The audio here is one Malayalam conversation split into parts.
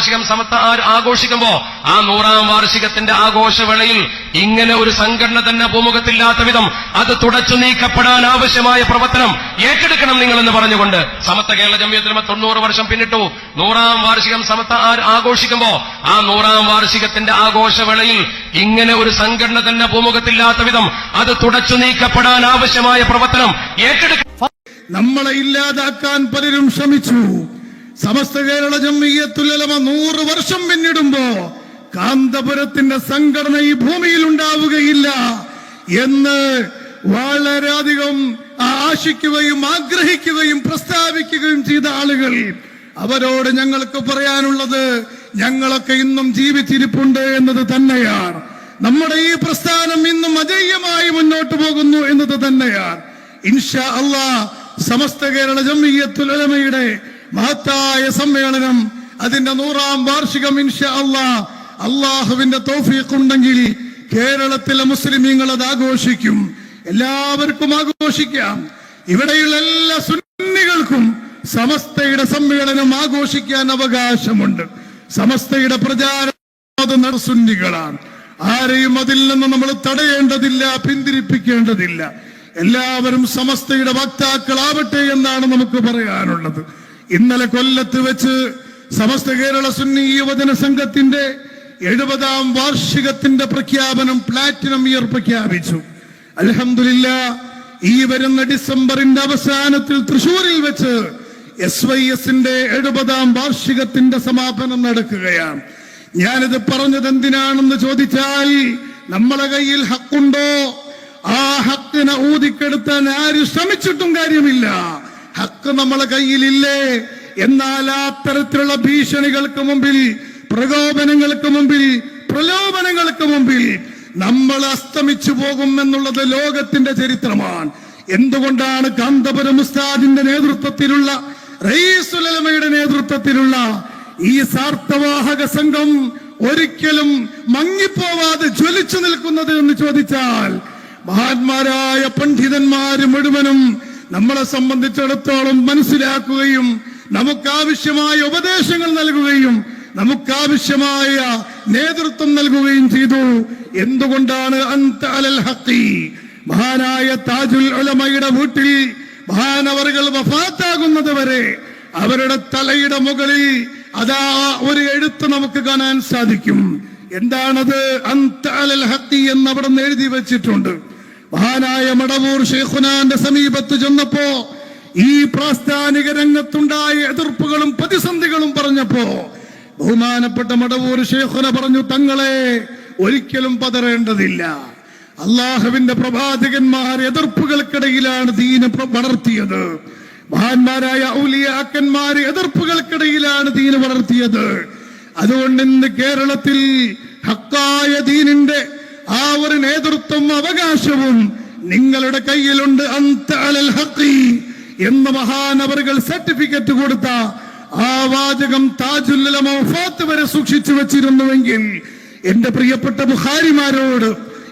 വാർഷികം സമത്ത ആ- ആഘോഷിക്കുമ്പോ ആ നൂറാം വാർഷികത്തിന്റെ ആഘോഷവേളയിൽ ഇങ്ങനെ ഒരു സംഘടന തന്നെ ഭൂമുഖത്തില്ലാത്ത വിധം അത് തുടച്ചു നീക്കപ്പെടാൻ ആവശ്യമായ പ്രവർത്തനം ഏറ്റെടുക്കണം നിങ്ങളെന്ന് പറഞ്ഞുകൊണ്ട് സമത്ത കേരള ജമ്മിയത്തിലുമ തൊണ്ണൂറ് വർഷം പിന്നിട്ടു നൂറാം വാർഷികം സമത്ത ആ- ആഘോഷിക്കുമ്പോ ആ നൂറാം വാർഷികത്തിന്റെ ആഘോഷവേളയിൽ ഇങ്ങനെ ഒരു സംഘടന തന്നെ ഭൂമുഖത്തില്ലാത്ത വിധം അത് തുടച്ചു നീക്കപ്പെടാൻ ആവശ്യമായ പ്രവർത്തനം ഏറ്റെടുക്കണം നമ്മളെ ഇല്ലാതാക്കാൻ പലരും ശ്രമിച്ചു. സമസ്ത കേരള ജമ്മിയത്തുലമ നൂറ് വർഷം പിന്നിടുമ്പോ കാന്തപുരത്തിന്റെ സംഘടന ഈ ഭൂമിയിൽ ഉണ്ടാവുകയില്ല എന്ന് വളരെയധികം ആശിക്കുകയും ആഗ്രഹിക്കുകയും പ്രസ്താവിക്കുകയും ചെയ്ത ആളുകൾ അവരോട് ഞങ്ങൾക്ക് പറയാനുള്ളത് ഞങ്ങളൊക്കെ ഇന്നും ജീവിച്ചിരിപ്പുണ്ട് എന്നത് തന്നെയാണ്. നമ്മുടെ ഈ പ്രസ്ഥാനം ഇന്നും അജയ്യമായി മുന്നോട്ട് പോകുന്നു എന്നത് തന്നെയാണ്. ഇൻഷാ അള്ളാ സമസ്ത കേരള ജമ്മിയത്തുൽ ഉലമയുടെ മഹത്തായ സമ്മേളനം അതിന്റെ നൂറാം വാർഷികം ഇൻഷ അള്ളാ അള്ളാഹുവിന്റെ തൗഫീഖ് കേരളത്തിലെ മുസ്ലിമീങ്ങൾ അത് ആഘോഷിക്കും. എല്ലാവർക്കും ആഘോഷിക്കാം. ഇവിടെയുള്ള എല്ലാ സുന്നികൾക്കും സമസ്തയുടെ സമ്മേളനം ആഘോഷിക്കാൻ അവകാശമുണ്ട്. സമസ്തയുടെ പ്രചാരം അത് ആരെയും അതിൽ നിന്ന് നമ്മൾ തടയേണ്ടതില്ല പിന്തിരിപ്പിക്കേണ്ടതില്ല. എല്ലാവരും സമസ്തയുടെ വക്താക്കളാവട്ടെ എന്നാണ് നമുക്ക് പറയാനുള്ളത്. ഇന്നലെ കൊല്ലത്ത് വെച്ച് സമസ്ത കേരള സുന്നി യുവജന സംഘത്തിന്റെ എഴുപതാം വാർഷികത്തിന്റെ പ്രഖ്യാപനം പ്ലാറ്റിനം ഇയർ പ്രഖ്യാപിച്ചു. അലഹമില്ല ഈ വരുന്ന ഡിസംബറിന്റെ അവസാനത്തിൽ തൃശൂരിൽ വെച്ച് എസ് വൈ എസിന്റെ എഴുപതാം വാർഷികത്തിന്റെ സമാപനം നടക്കുകയാണ്. ഞാനിത് പറഞ്ഞത് എന്തിനാണെന്ന് ചോദിച്ചാൽ നമ്മളെ കയ്യിൽ ഹക്കുണ്ടോ? ആ ഹക്കിനെ ഊതിക്കെടുത്താൻ ആര് ശ്രമിച്ചിട്ടും കാര്യമില്ല. ഹക്ക് നമ്മളെ കയ്യിലില്ലേ? എന്നാൽ ആ തരത്തിലുള്ള ഭീഷണികൾക്ക് മുമ്പിൽ പ്രകോപനങ്ങൾക്ക് മുമ്പിൽ പ്രലോഭനങ്ങൾക്ക് മുമ്പിൽ നമ്മൾ അസ്തമിച്ചു പോകും എന്നുള്ളത് ലോകത്തിന്റെ ചരിത്രമാണ്. എന്തുകൊണ്ടാണ് കാന്തപുരം ഉസ്താദിന്റെ നേതൃത്വത്തിലുള്ള റയീസുലമയുടെ നേതൃത്വത്തിലുള്ള ഈ സാർത്ഥവാഹക സംഘം ഒരിക്കലും മങ്ങിപ്പോവാതെ ജ്വലിച്ചു നിൽക്കുന്നത് എന്ന് ചോദിച്ചാൽ മഹാന്മാരായ പണ്ഡിതന്മാര് മുഴുവനും നമ്മളെ സംബന്ധിച്ചിടത്തോളം മനസ്സിലാക്കുകയും നമുക്കാവശ്യമായ ഉപദേശങ്ങൾ നൽകുകയും നമുക്കാവശ്യമായ നേതൃത്വം നൽകുകയും ചെയ്തു. എന്തുകൊണ്ടാണ് അന്ത അലൽ ഹക്കി മഹാനായ താജുൽ ഉലമയുടെ വീട്ടിൽ മഹാനവറുകൾ വഫാത്താകുന്നത് വരെ അവരുടെ തലയുടെ മുകളിൽ അതാ ഒരു എഴുത്ത് നമുക്ക് കാണാൻ സാധിക്കും. എന്താണത്? അന്ത അലൽ ഹക്കി എന്ന് അവിടെ എഴുതി വെച്ചിട്ടുണ്ട്. മഹാനായ മടവൂർ ഷെയ്ഖുനാന്റെ സമീപത്ത് ചെന്നപ്പോ ഈ പ്രാസ്ഥാനിക രംഗത്തുണ്ടായ എതിർപ്പുകളും പ്രതിസന്ധികളും പറഞ്ഞപ്പോ ബഹുമാനപ്പെട്ട മടവൂർ ഷെയ്ഖുന പറഞ്ഞു തങ്ങളെ ഒരിക്കലും പതറേണ്ടതില്ല. അള്ളാഹുവിന്റെ പ്രവാചകന്മാർ എതിർപ്പുകൾക്കിടയിലാണ് ദീന വളർത്തിയത്. മഹാന്മാരായ ഔലിയാക്കന്മാർ എതിർപ്പുകൾക്കിടയിലാണ് ദീന വളർത്തിയത്. അതുകൊണ്ട് ഇന്ന് കേരളത്തിൽ ഹക്കായ ദീനിന്റെ ആ ഒരു നേതൃത്വം അവകാശവും നിങ്ങളുടെ കയ്യിലുണ്ട്. എന്ന് മഹാനവറുകൾ സർട്ടിഫിക്കറ്റ് കൊടുത്ത ആ വാചകം താജുല്ലമോഫാത്ത് വരെ സൂക്ഷിച്ചു വെച്ചിരുന്നുവെങ്കിൽ എന്റെ പ്രിയപ്പെട്ട ബുഹാരിമാരോട്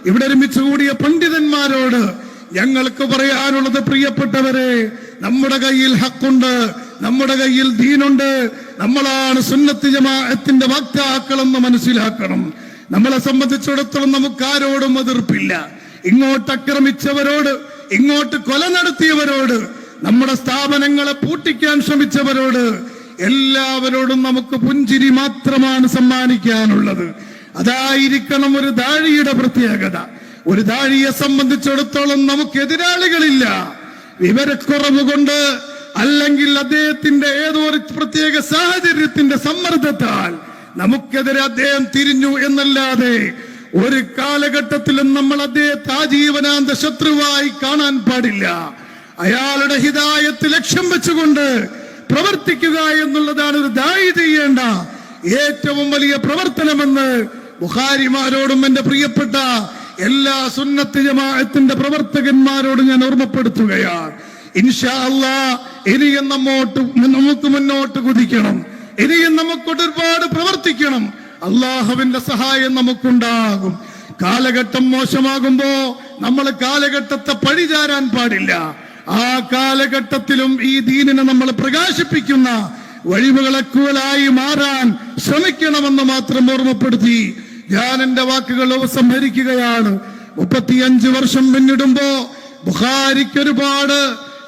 ഇവിടെ ഒരുമിച്ച് കൂടിയ പണ്ഡിതന്മാരോട് ഞങ്ങൾക്ക് പറയാനുള്ളത് പ്രിയപ്പെട്ടവരെ നമ്മുടെ കയ്യിൽ ഹക്കുണ്ട് നമ്മുടെ കയ്യിൽ ദീനുണ്ട് നമ്മളാണ് സുന്നത്ത് ജമാഅത്തിന്റെ വക്താക്കളെന്ന് മനസ്സിലാക്കണം. നമ്മളെ സംബന്ധിച്ചിടത്തോളം നമുക്ക് ആരോടും എതിർപ്പില്ല. ഇങ്ങോട്ട് ആക്രമിച്ചവരോട് ഇങ്ങോട്ട് കൊല നടത്തിയവരോട് നമ്മുടെ സ്ഥാപനങ്ങളെ പൂട്ടിക്കാൻ ശ്രമിച്ചവരോട് എല്ലാവരോടും നമുക്ക് പുഞ്ചിരി മാത്രമാണ് സമ്മാനിക്കാനുള്ളത്. അതായിരിക്കണം ഒരു ദാഴിയുടെ പ്രത്യേകത. ഒരു ദാഴിയെ സംബന്ധിച്ചിടത്തോളം നമുക്ക് എതിരാളികളില്ല. വിവരക്കുറവ് കൊണ്ട് അല്ലെങ്കിൽ അദ്ദേഹത്തിന്റെ ഏതോ ഒരു പ്രത്യേക സാഹചര്യത്തിന്റെ സമ്മർദ്ദത്താൽ നമുക്കെതിരെ അദ്ദേഹം തിരിഞ്ഞു എന്നല്ലാതെ ഒരു കാലഘട്ടത്തിലും നമ്മൾ അദ്ദേഹത്തെ ആജീവനാന്ത ശത്രുവായി കാണാൻ പാടില്ല. അയാളുടെ ഹിതായത്ത് ലക്ഷ്യം വെച്ചുകൊണ്ട് പ്രവർത്തിക്കുക എന്നുള്ളതാണ് ഒരു ദായി ചെയ്യേണ്ട ഏറ്റവും വലിയ പ്രവർത്തനമെന്ന് ബുഹാരിമാരോടും എന്റെ പ്രിയപ്പെട്ട എല്ലാ സുന്നത്ത് ജമാഅത്തിന്റെ പ്രവർത്തകന്മാരോടും ഞാൻ ഓർമ്മപ്പെടുത്തുകയാണ്. ഇൻഷാ അല്ലാ ഇനിയും നമ്മോട്ട് നമുക്ക് മുന്നോട്ട് കുതിക്കണം. ഇനിയും നമുക്ക് ഒരുപാട് പ്രവർത്തിക്കണം. അള്ളാഹുവിന്റെ സഹായം നമുക്കുണ്ടാകും. കാലഘട്ടം മോശമാകുമ്പോ നമ്മൾ കാലഘട്ടത്തെ പഴിചാരാൻ പാടില്ല. ആ കാലഘട്ടത്തിലും ഈ ദീനിനെ നമ്മൾ പ്രകാശിപ്പിക്കുന്ന വഴിവുകളക്കുകളായി മാറാൻ ശ്രമിക്കണമെന്ന് മാത്രം ഓർമ്മപ്പെടുത്തി. ഞാൻ എന്റെ വാക്കുകൾ ഉപസംഹരിക്കുകയാണ്. മുപ്പത്തിയഞ്ച് വർഷം പിന്നിടുമ്പോ ബുഹാരിക്ക് ഒരുപാട്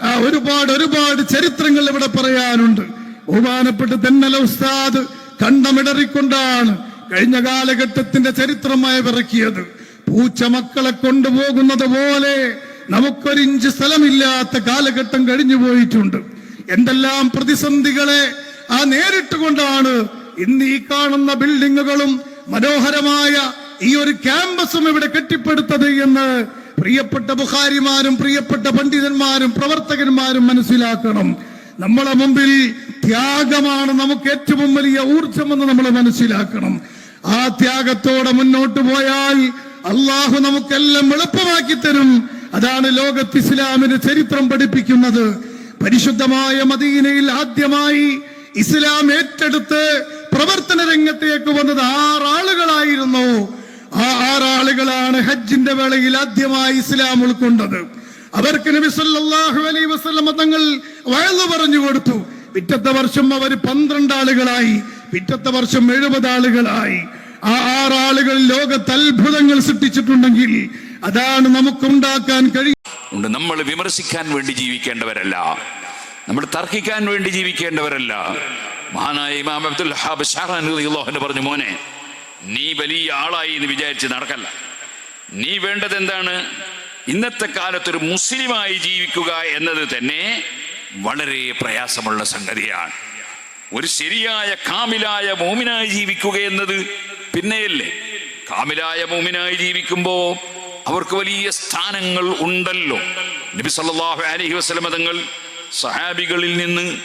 ഒരുപാട് ഒരുപാട് ചരിത്രങ്ങൾ ഇവിടെ പറയാനുണ്ട്. ബഹുമാനപ്പെട്ട് തെന്നല ഉസ്താദ് കണ്ടമിടറിക്കൊണ്ടാണ് കഴിഞ്ഞ കാലഘട്ടത്തിന്റെ ചരിത്രമായി വിറക്കിയത്. പൂച്ച മക്കളെ കൊണ്ടുപോകുന്നത് പോലെ നമുക്കൊരിഞ്ച് സ്ഥലമില്ലാത്ത കാലഘട്ടം കഴിഞ്ഞു പോയിട്ടുണ്ട്. എന്തെല്ലാം പ്രതിസന്ധികളെ ആ നേരിട്ടുകൊണ്ടാണ് ഇന്ന് ഈ കാണുന്ന ബിൽഡിങ്ങുകളും മനോഹരമായ ഈ ഒരു ക്യാമ്പസും ഇവിടെ കെട്ടിപ്പടുത്തത് എന്ന് പ്രിയപ്പെട്ട ബുഹാരിമാരും പ്രിയപ്പെട്ട പണ്ഡിതന്മാരും പ്രവർത്തകന്മാരും മനസ്സിലാക്കണം. നമ്മളെ മുമ്പിൽ ത്യാഗമാണ് നമുക്ക് ഏറ്റവും വലിയ ഊർജമെന്ന് നമ്മൾ മനസ്സിലാക്കണം. ആ ത്യാഗത്തോടെ മുന്നോട്ട് പോയാൽ അള്ളാഹു നമുക്കെല്ലാം എളുപ്പമാക്കി തരും. അതാണ് ലോകത്ത് ഇസ്ലാമിന് ചരിത്രം പഠിപ്പിക്കുന്നത്. പരിശുദ്ധമായ മദീനയിൽ ആദ്യമായി ഇസ്ലാം ഏറ്റെടുത്ത് പ്രവർത്തന രംഗത്തേക്ക് വന്നത് ആറാളുകളായിരുന്നു ആ ആറാളുകളാണ് ഹജ്ജിന്റെ വേളയിൽ ആദ്യമായി ഇസ്ലാം ഉൾക്കൊണ്ടത്. അവർക്ക് നബി സല്ലല്ലാഹു അലൈഹി വസല്ലം തങ്ങൾ വയലു പറഞ്ഞു കൊടുത്തു. പിറ്റത്തെ വർഷം അവർ പന്ത്രണ്ട് ആളുകളായി. പിറ്റത്തെ വർഷം എഴുപത് ആളുകളായി. ആ ആറാളുകൾ ലോകത്ത് അത്ഭുതങ്ങൾ സൃഷ്ടിച്ചിട്ടുണ്ടെങ്കിൽ അതാണ് നമുക്കുണ്ടാക്കാൻ കഴിയും ഉണ്ട്. നമ്മൾ വിമർശിക്കാൻ വേണ്ടി ജീവിക്കേണ്ടവരല്ല. നമ്മൾ തർക്കിക്കാൻ വേണ്ടി ജീവിക്കേണ്ടവരല്ല. മഹാനായ ഇമാം അബ്ദുൽ ഹാബ് പറഞ്ഞു മോനെ നീ വലിയ ആളായി എന്ന് വിചാരിച്ച് നടക്കല്ല. നീ വേണ്ടത് എന്താണ്? ഇന്നത്തെ കാലത്ത് ഒരു മുസ്ലിമായി ജീവിക്കുക എന്നത് തന്നെ വളരെ പ്രയാസമുള്ള സംഗതിയാണ്. ഒരു ശരിയായ കാമിലായ മോമിനായി ജീവിക്കുക എന്നത് പിന്നെയല്ലേ? കാമിലായ മോമിനായി ജീവിക്കുമ്പോ അവർക്ക് വലിയ സ്ഥാനങ്ങൾ ഉണ്ടല്ലോ. നബി സല്ലല്ലാഹു അലൈഹി വസല്ലമ തങ്ങൾ സഹാബികളിൽ നിന്ന്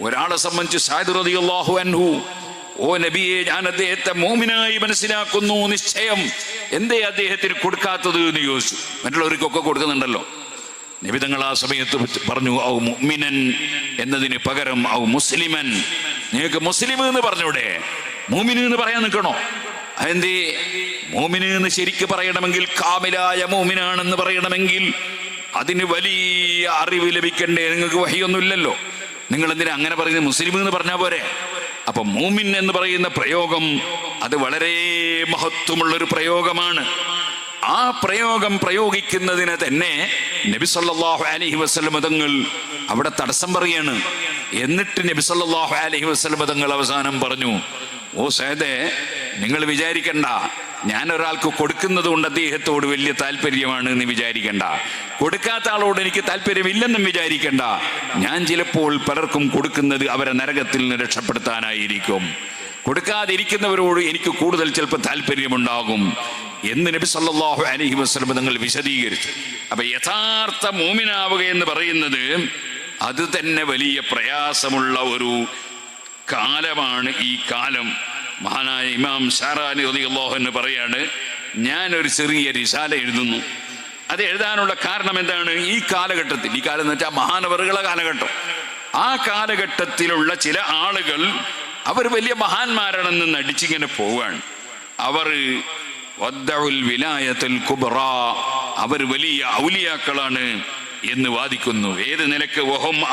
ഒരാളെ സംബന്ധിച്ച് സാദ് റളിയല്ലാഹു അൻഹു ഓ നബിയെ ഞാൻ അദ്ദേഹത്തെ മോമിനായി മനസ്സിലാക്കുന്നു നിശ്ചയം. എന്തേ അദ്ദേഹത്തിന് കൊടുക്കാത്തത്? എന്ന് ചോദിച്ചു. മറ്റുള്ളവർക്കൊക്കെ കൊടുക്കുന്നുണ്ടല്ലോ. നിബിതങ്ങൾ ആ സമയത്ത് പറഞ്ഞു ഔ മുഅ്മിനൻ എന്നതിന് പകരം ഔ മുസ്ലിമൻ നിങ്ങൾക്ക് മുസ്ലിം എന്ന് പറഞ്ഞൂടെ? മൂമിന് എന്ന് പറയാൻ നിൽക്കണോ? അതെന്തേ? മൂമിന് എന്ന് ശരിക്ക് പറയണമെങ്കിൽ കാമിലായ മൂമിനാണെന്ന് പറയണമെങ്കിൽ അതിന് വലിയ അറിവ് ലഭിക്കണ്ടേ? നിങ്ങൾക്ക് വഹിയൊന്നുമില്ലല്ലോ. നിങ്ങൾ എന്തിനാ അങ്ങനെ പറയുന്നത്? മുസ്ലിം എന്ന് പറഞ്ഞാൽ പോരെ. അപ്പൊ മൂമിൻ എന്ന് പറയുന്ന പ്രയോഗം അത് വളരെ മഹത്വമുള്ള ഒരു പ്രയോഗമാണ്. ആ പ്രയോഗം പ്രയോഗിക്കുന്നതിന് തന്നെ നബി അലഹി വസല്ലം തങ്ങൾ അവിടെ തടസ്സം പറയാണ്. എന്നിട്ട് നബി അലഹി വസല്ലം തങ്ങൾ അവസാനം പറഞ്ഞു ഓ സേദേ നിങ്ങൾ വിചാരിക്കണ്ട. ഞാൻ ഒരാൾക്ക് കൊടുക്കുന്നത് കൊണ്ട് അദ്ദേഹത്തോട് വലിയ താല്പര്യമാണ് എന്ന് വിചാരിക്കണ്ട. കൊടുക്കാത്ത ആളോട് എനിക്ക് താല്പര്യമില്ലെന്നും വിചാരിക്കണ്ട. ഞാൻ ചിലപ്പോൾ പലർക്കും കൊടുക്കുന്നത് അവരെ നരകത്തിൽ നിന്ന് രക്ഷപ്പെടുത്താനായിരിക്കും. കൊടുക്കാതിരിക്കുന്നവരോട് എനിക്ക് കൂടുതൽ ചിലപ്പോൾ താല്പര്യമുണ്ടാകും. എന്ന് നബി സല്ലാഹു അലഹി വസ്ലം നിങ്ങൾ വിശദീകരിച്ചു. അപ്പൊ യഥാർത്ഥ മോമിനാവുക എന്ന് പറയുന്നത് അത് തന്നെ വലിയ പ്രയാസമുള്ള ഒരു കാലമാണ് ഈ കാലം. മഹാനായ ഇമാം ഷാറാലി അലി അള്ളാഹു എന്ന് പറയാണ് ഞാൻ ഒരു ചെറിയ രിശാല എഴുതുന്നു. അത് എഴുതാനുള്ള കാരണം എന്താണ്? ഈ കാലഘട്ടത്തിൽ ഈ കാലം എന്ന് വെച്ചാൽ മഹാനവറുകളെ കാലഘട്ടം. ആ കാലഘട്ടത്തിലുള്ള ചില ആളുകൾ അവർ വലിയ മഹാന്മാരാണെന്ന് നടിച്ചിങ്ങനെ പോവാണ്. അവർ കുബ്ര അവർ വലിയ ഔലിയാക്കളാണ് എന്ന് വാദിക്കുന്നു. ഏത് നിലയ്ക്ക്? വഹും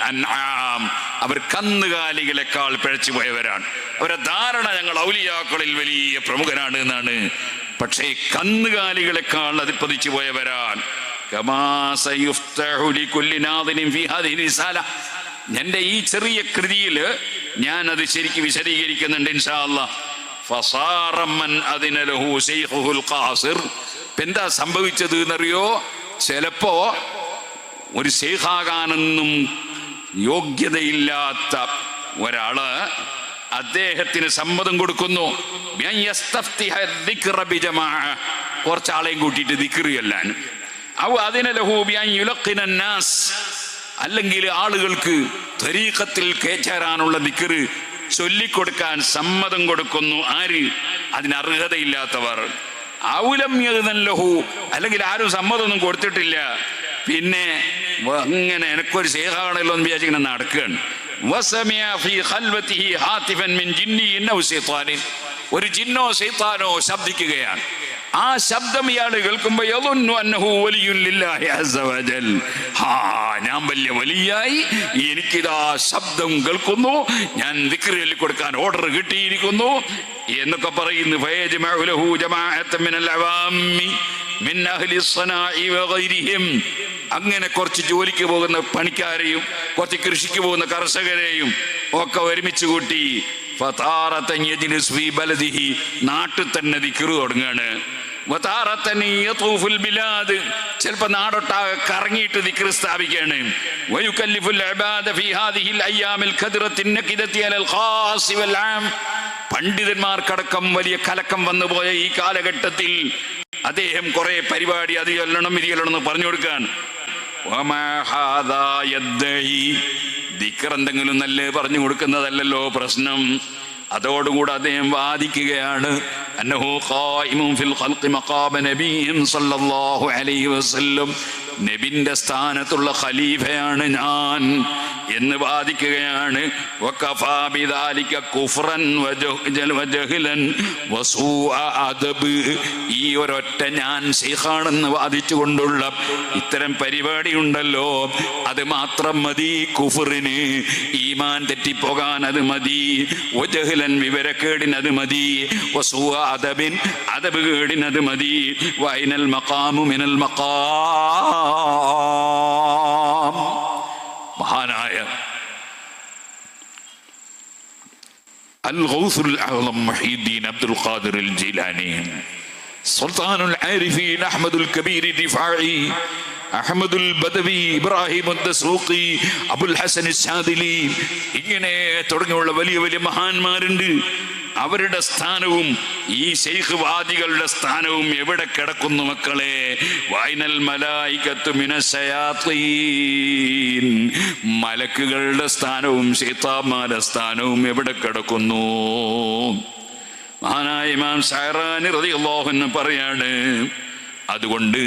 അൻആം. അവർ കന്നുകാലികളെക്കാൾ പിഴച്ചു പോയവരാണ് അവരെ ധാരണ ഞങ്ങൾ ഔലിയാക്കളിൽ വലിയ പ്രമുഖരാണ് എന്നാണ്. പക്ഷേ കന്നുകാലികളെക്കാൾ അതിപ്പതിച്ചു പോയവരാണ് എന്റെ ഈ ചെറിയ കൃതിയിൽ ഞാൻ അത് ശരിക്കും വിശദീകരിക്കുന്നുണ്ട് ഇൻഷാ അല്ലാ എന്താ സംഭവിച്ചത് എന്നറിയോ? ചിലപ്പോ ഒരു ശേഖാകാനെന്നും യോഗ്യതയില്ലാത്ത ഒരാൾ അദ്ദേഹത്തിന് സമ്മതം കൊടുക്കുന്നു. കുറച്ചാളെയും കൂട്ടിയിട്ട് ദിക്റ് ചെല്ലാൻ. അവ അല്ലെങ്കിൽ ആളുകൾക്ക് തരീഖത്തിൽ കേച്ചേരാനുള്ള ദിക്റ് ചൊല്ലിക്കൊടുക്കാൻ സമ്മതം കൊടുക്കുന്നു ആര്? അതിന് അർഹതയില്ലാത്തവർ ഔലം ലഹു. അല്ലെങ്കിൽ ആരും സമ്മതമൊന്നും കൊടുത്തിട്ടില്ല. പിന്നെ അങ്ങനെ എനക്കൊരു സ്നേഹമാണല്ലോ എന്ന് വിചാരിച്ചിങ്ങനെ നടക്കുകയാണ്. ഒരു ജിന്നോ സൈത്താനോ ശബ്ദിക്കുകയാണ്. ആ ശബ്ദം ഇയാൾ കേൾക്കുമ്പോൾ ഹാ ഞാൻ വലിയ വലിയായി എനിക്കിതാ ശബ്ദം കേൾക്കുന്നു ഞാൻ ദിക്രിയിൽ കൊടുക്കാൻ ഓർഡർ കിട്ടിയിരിക്കുന്നു എന്നൊക്കെ പറയുന്നു. അങ്ങനെ കുറച്ച് ജോലിക്ക് പോകുന്ന പണിക്കാരെയും കുറച്ച് കൃഷിക്ക് പോകുന്ന കർഷകരെയും ഒക്കെ ഒരുമിച്ച് കൂട്ടി. നാട്ടിൽ തന്നെ ദിക്കിറ് തുടങ്ങുകയാണ് വതാറത്തൻ യതൂഫുൽ ബിലാദ്. ചിലപ്പോ നാടൊട്ടാകെ കറങ്ങിയിട്ട് ദിക്ർ സ്ഥാപിക്കുകയാണ്. പണ്ഡിതന്മാർക്കടക്കം വലിയ കലക്കം വന്നുപോയ ഈ കാലഘട്ടത്തിൽ അദ്ദേഹം കുറെ പരിപാടി അത് ചൊല്ലണം ഇത് ചൊല്ലണം പറഞ്ഞു കൊടുക്കാൻ. ദിക്ർ എന്തെങ്കിലും നല്ല പറഞ്ഞു കൊടുക്കുന്നതല്ലല്ലോ പ്രശ്നം അതോടുകൂടെ അദ്ദേഹം വാദിക്കുകയാണ് أنه قائم في الخلق مقام نبيهم صلى الله عليه وسلم. നബിന്റെ സ്ഥാനത്തുള്ള ഖലീഫയാണ് ഞാൻ എന്ന് വാദിക്കുകയാണ്. ഈ ഒരൊറ്റ ഞാൻ ശൈഖാണെന്ന് വാദിച്ചുകൊണ്ടുള്ള ഇത്തരം പരിപാടി ഉണ്ടല്ലോ അത് മാത്രം മതി കുഫറിന്. ഈമാൻ തെറ്റിപ്പോകാൻ അത് മതി. വജഹ്ലൻ വിവരക്കേടിന് അത് മതി. അദബിൻ അദബ് കേടിന് അത് മതി. വൈനൽ മക്കാമു മിനൽ ഇസ്ലാം മഹാനായ അൽ ഗൗസുൽ അഹ്ലം മഹീദ്ദീൻ അബ്ദുൽ ഖാദിർ അൽ ജീലാനി സുൽത്താനുൽ ആരിഫീൻ അഹ്മദുൽ കബീർ ദിഫാഇ അഹമ്മദുൽ ബദവി ഇബ്രാഹിം ദസൂഖി അബുൽ ഹസൻ സാദിലി ഇങ്ങനെ തുടങ്ങിയുള്ള വലിയ വലിയ മഹാന്മാരുണ്ട്. അവരുടെ സ്ഥാനവും ഈ ശൈഖ് വാദികളുടെ സ്ഥാനവും എവിടെ കിടക്കുന്നു മക്കളെ? വൈനൽ മലായിക്കത്ത് മലക്കുകളുടെ സ്ഥാനവും ശൈത്താമാരുടെ സ്ഥാനവും എവിടെ കിടക്കുന്നു? മഹാനായ ഇമാം ഷാറാനി റതിയല്ലോഹെന്ന് പറയാണ് അതുകൊണ്ട്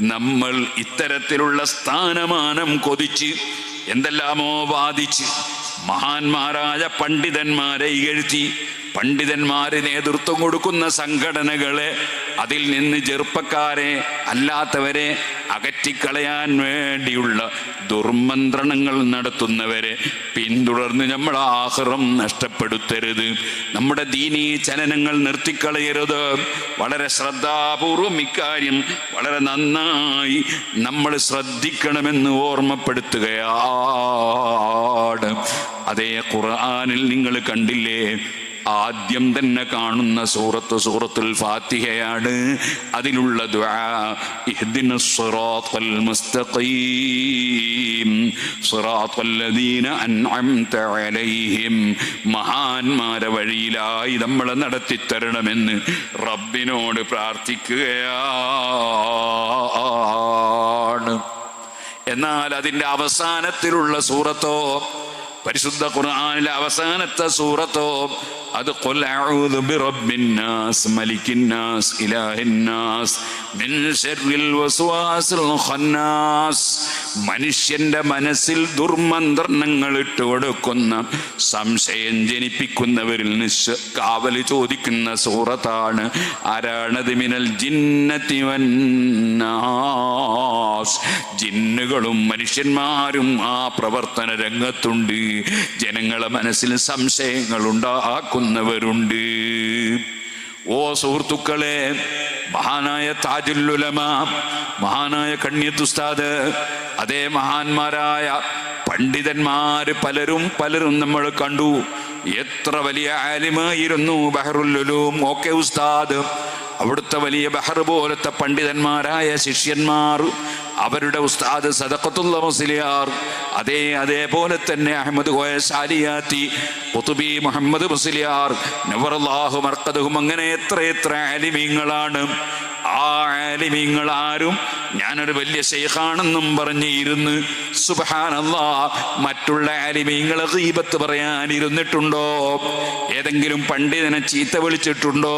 നമ്മൾ ഇത്തരത്തിലുള്ള സ്ഥാനമാനം കൊതിച്ച് എന്തെല്ലാമോ വാദിച്ച് മഹാന്മാരായ പണ്ഡിതന്മാരെ ഇകഴ്ത്തി പണ്ഡിതന്മാര് നേതൃത്വം കൊടുക്കുന്ന സംഘടനകളെ അതിൽ നിന്ന് ചെറുപ്പക്കാരെ അല്ലാത്തവരെ അകറ്റിക്കളയാൻ വേണ്ടിയുള്ള ദുർമന്ത്രണങ്ങൾ നടത്തുന്നവരെ പിന്തുടർന്ന് നമ്മൾ ആഹ്റം നഷ്ടപ്പെടുത്തരുത്. നമ്മുടെ ദീനീ ചലനങ്ങൾ നിർത്തിക്കളയരുത്. വളരെ ശ്രദ്ധാപൂർവം ഇക്കാര്യം വളരെ നന്നായി നമ്മൾ ശ്രദ്ധിക്കണമെന്ന് ഓർമ്മപ്പെടുത്തുകയാണ്. അതേ ഖുർആനിൽ നിങ്ങൾ കണ്ടില്ലേ? ആദ്യം തന്നെ കാണുന്ന സൂറത്ത് സൂറത്തുൽ ഫാത്തിഹയാണ് അതിലുള്ള മഹാന്മാരെ വഴിയിലായി നമ്മളെ നടത്തിത്തരണമെന്ന് റബ്ബിനോട് പ്രാർത്ഥിക്കുകയാണ്. എന്നാൽ അതിന്റെ അവസാനത്തിലുള്ള സൂറത്തോ പരിശുദ്ധ ഖുർആാനിലെ അവസാനത്തെ സൂറത്തോ അത് മനുഷ്യന്റെ മനസ്സിൽ ദുർമന്ത്രണങ്ങൾ ഇട്ട് കൊടുക്കുന്ന സംശയം ജനിപ്പിക്കുന്നവരിൽ നിന്ന് കാവൽ ചോദിക്കുന്ന സൂറത്താണ്. ആരാണത്? മിനൽ ജിന്നത്തി വന്നാസ് ജിന്നുകളും മനുഷ്യന്മാരും ആ പ്രവർത്തന രംഗത്തുണ്ട്. ജനങ്ങളെ മനസ്സിൽ സംശയങ്ങൾ ഉണ്ടാക്കുന്നവരുണ്ട് ഓ സുഹൃത്തുക്കളെ മഹാനായ താജുല്ലുലമ മഹാനായ കണ്യത്തുസ്താദ് അതേ മഹാന്മാരായ പണ്ഡിതന്മാര് പലരും പലരും നമ്മൾ കണ്ടു. എത്ര വലിയ ആലിമായിരുന്നു ബഹറുല്ലുലും ഓക്കെ ഉസ്താദ് അവിടുത്തെ വലിയ ബഹർ പോലത്തെ പണ്ഡിതന്മാരായ ശിഷ്യന്മാർ അവരുടെ ഉസ്താദ് സദഖത്തുള്ള മുസ്ലിയാർ അതേ അതേപോലെ തന്നെ അഹമ്മദ് കോയ സാലിയാത്തി കുത്തുബി മുഹമ്മദ് മുസ്ലിയാർ നവറല്ലാഹു മർക്കതും അങ്ങനെ എത്ര എത്ര ആലിമീങ്ങളാണ് ആ ആലിമീങ്ങൾ ആരും ഞാനൊരു വലിയ ശൈഖാണെന്നും പറഞ്ഞ് ഇരുന്ന് സുബഹാനല്ലാ മറ്റുള്ള ആലിമീങ്ങളെ ഗീബത്ത് പറയാൻ ഇരുന്നിട്ടുണ്ടോ ഏതെങ്കിലും പണ്ഡിതനെ ചീത്ത വിളിച്ചിട്ടുണ്ടോ?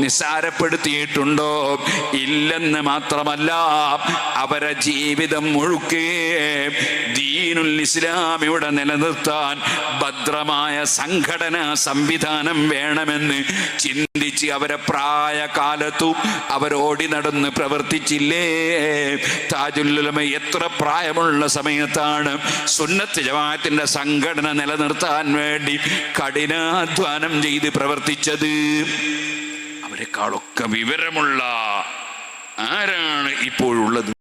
നിസ്സാരപ്പെടുത്തിയിട്ടുണ്ടോ? ഇല്ലെന്ന് മാത്രമല്ല അവരെ ജീവിതം മുഴുക്കെ ദീനുൽ ഇസ്ലാം ഇവിടെ നിലനിർത്താൻ ഭദ്രമായ സംഘടനാ സംവിധാനം വേണമെന്ന് ചിന്തിച്ച് അവരെ പ്രായകാലത്തും അവരോടി നടന്ന് പ്രവർത്തിച്ചില്ലേ? താജുല്ലുലമ എത്ര പ്രായമുള്ള സമയത്താണ് സുന്നത്ത് ജമാഅത്തിന്റെ സംഘടന നിലനിർത്താൻ വേണ്ടി കഠിനാധ്വാനം ചെയ്ത് പ്രവർത്തിച്ചത്? അവരെക്കാളൊക്കെ വിവരമുള്ള ആരാണ് ഇപ്പോഴുള്ളത്?